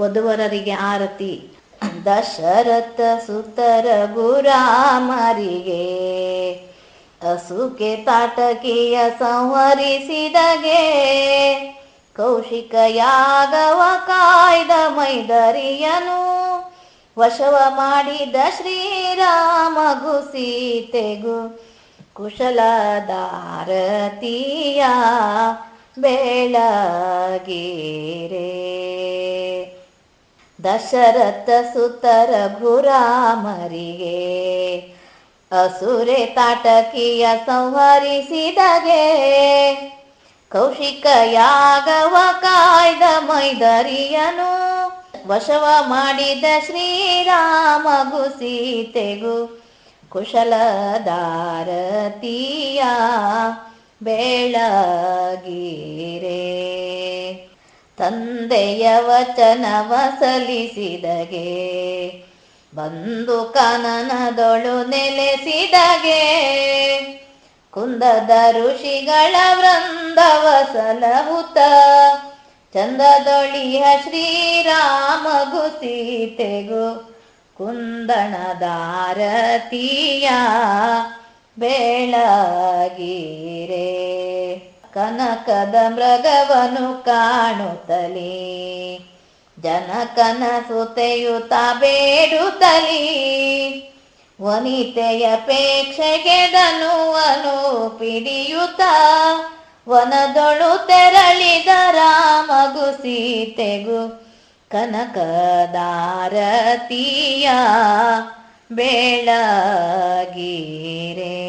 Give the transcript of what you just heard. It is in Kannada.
ವಧುವರರಿಗೆ ಆರತಿ. ದಶರಥ ಸುತರ ಗುರಾಮರಿಗೆ ಅಸುಕೆ ತಾಟಕಿಯ ಸಂಹರಿಸಿದಗೆ. ಕೌಶಿಕ ಯಾಗವ ಕಾಯ್ದ ಮೈದರಿಯನು, ವಶವ ಮಾಡಿದ ಶ್ರೀರಾಮಗು ಸೀತೆಗು ಕುಶಲದಾರತಿಯ ಬೆಳಗಿರೆ. ದಶರಥ ಸುತರ ರಘುರಾಮರಿಗೆ ಅಸುರೆ ತಾಟಕಿಯ ಸಂಹರಿಸಿದಗೆ. ಕೌಶಿಕ ಯಾಗವ ಕಾಯ್ದ ಮೈದರಿಯನು, ವಶವ ಮಾಡಿದ ಶ್ರೀರಾಮ ಗುಸೀತೆಗು ಕುಶಲ ದಾರತಿಯ ಬೆಳಗಿರೆ. ತಂದೆಯ ವಚನವ ಸಲಿಸಿದಗೆ ಬಂದು ಕನನದೊಳು ನೆಲೆಸಿದಗೆ, ಕುಂದದ ಋಷಿಗಳ ವೃಂದವ ಸಲಹುತ ಚಂದದೊಳಿಯ ಶ್ರೀರಾಮಗು ಕುಂದಣ ಕುಂದಣದಾರತಿಯ ಬೆಳಗಿರೆ ಕನಕದ ಮೃಗವನು ಕಾಣುತ್ತಲೇ. ಜನಕನ ಸುತೆಯುತ ಬೇಡುತ್ತಲೀ ವನಿತೆಯ ಪೇಕ್ಷೆಗೆದನುವನು ಪಿಡಿಯುತ್ತ. ವನದೊಳು ತೆರಳಿದ ರಾಮಗು ಸೀತೆಗು. ಕನಕದಾರತಿಯ ಬೆಳಗಿರೆ